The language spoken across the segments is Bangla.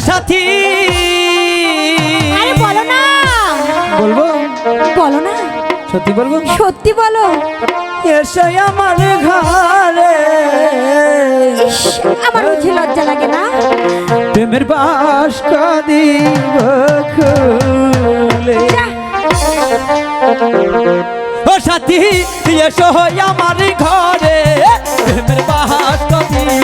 সাথী। বলো না। বলব? বলো না। সত্যি বলব? সত্যি বলো। এসে আমার ঘরে। আমার বুঝি লজ্জা লাগে না? প্রেমের বাস কাদি খুলে। ও সাথী এসো আমার ঘরে। প্রেমের বাস কাদি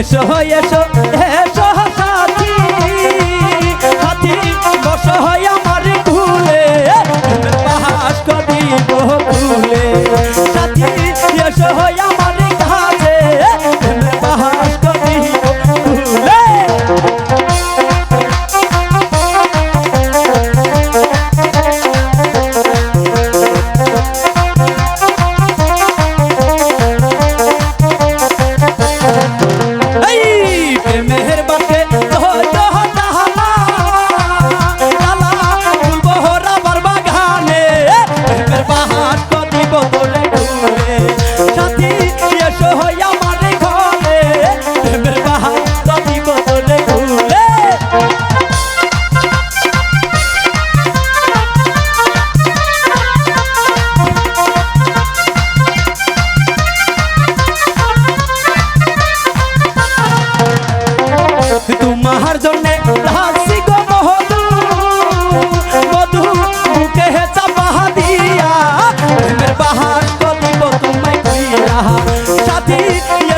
এসো এসো এসো সাথী। সাথী বস হয় party.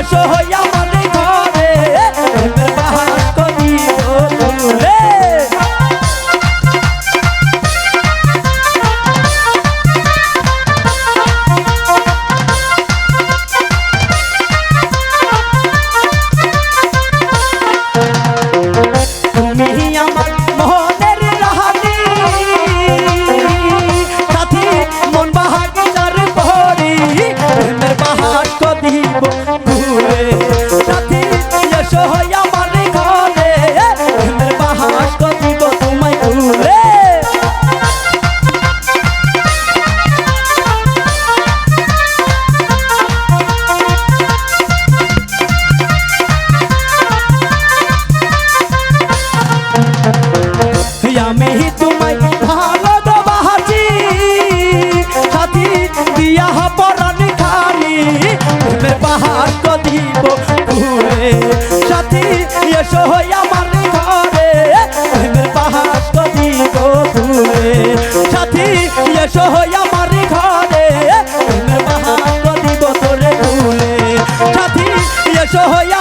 এসো হই আমার ঘরে। মাহাত্ম দিব তোরে কুলে সাথী এসো হই